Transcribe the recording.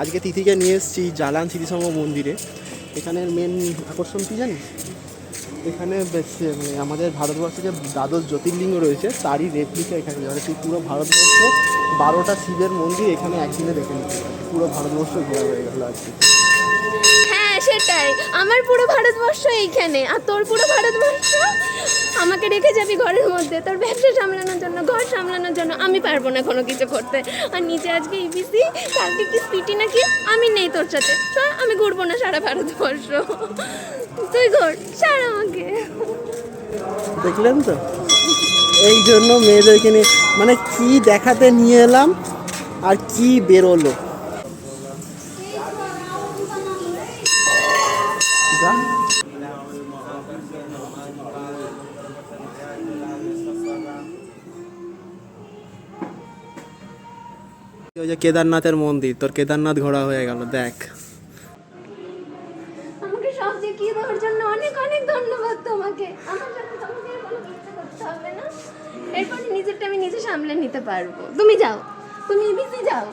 আজকে তিথিকে নিয়ে এসেছি জালান স্মৃতিসংঘ মন্দিরে। এখানের মেন আকর্ষণ কী জানিস? এখানে মানে আমাদের ভারতবর্ষে যে দ্বাদশ জ্যোতির্লিঙ্গ রয়েছে, তারই রেপ্লিকা এখানে। মানে তুই পুরো ভারতবর্ষ, বারোটা শিবের মন্দির এখানে একদিনে দেখে নিতে পুরো ভারতবর্ষ ঘোরা হয়ে গেল আজকে হ্যাঁ সেটাই। আমার পুরো ভারতবর্ষ এইখানে, আর তোর পুরো ভারতবর্ষ আমাকে রেখে যাবি ঘরের মধ্যে? তোর ব্যবসা সামলানোর জন্য, ঘর সামলানোর জন্য আমি পারব না কোনো কিছু করতে। আর নিচে আজকে ইবিসি কালকে কি স্পিটি নাকি? আমি নেই তোর সাথে। চল, আমি ঘুরবো না সারা ভারতবর্ষ। তুই ঘর, ছাড় আমাকে। দেখলেন তো? এই জন্য মেয়েদেরকে নিয়ে মানে কি দেখাতে নিয়ে এলাম আর কি বেরোলো? যা। ওই যে কেদারনাথের মন্দির, তোর কেদারনাথ ঘোরা হয়ে গেল, দেখ। আমাকে সব দেখিয়ে দেওয়ার জন্য অনেক অনেক ধন্যবাদ তোমাকে। না। এরপরে নিজেরটা আমি নিজে সামলে নিতে পারব। তুমি যাও। তুমি বিজি যাও।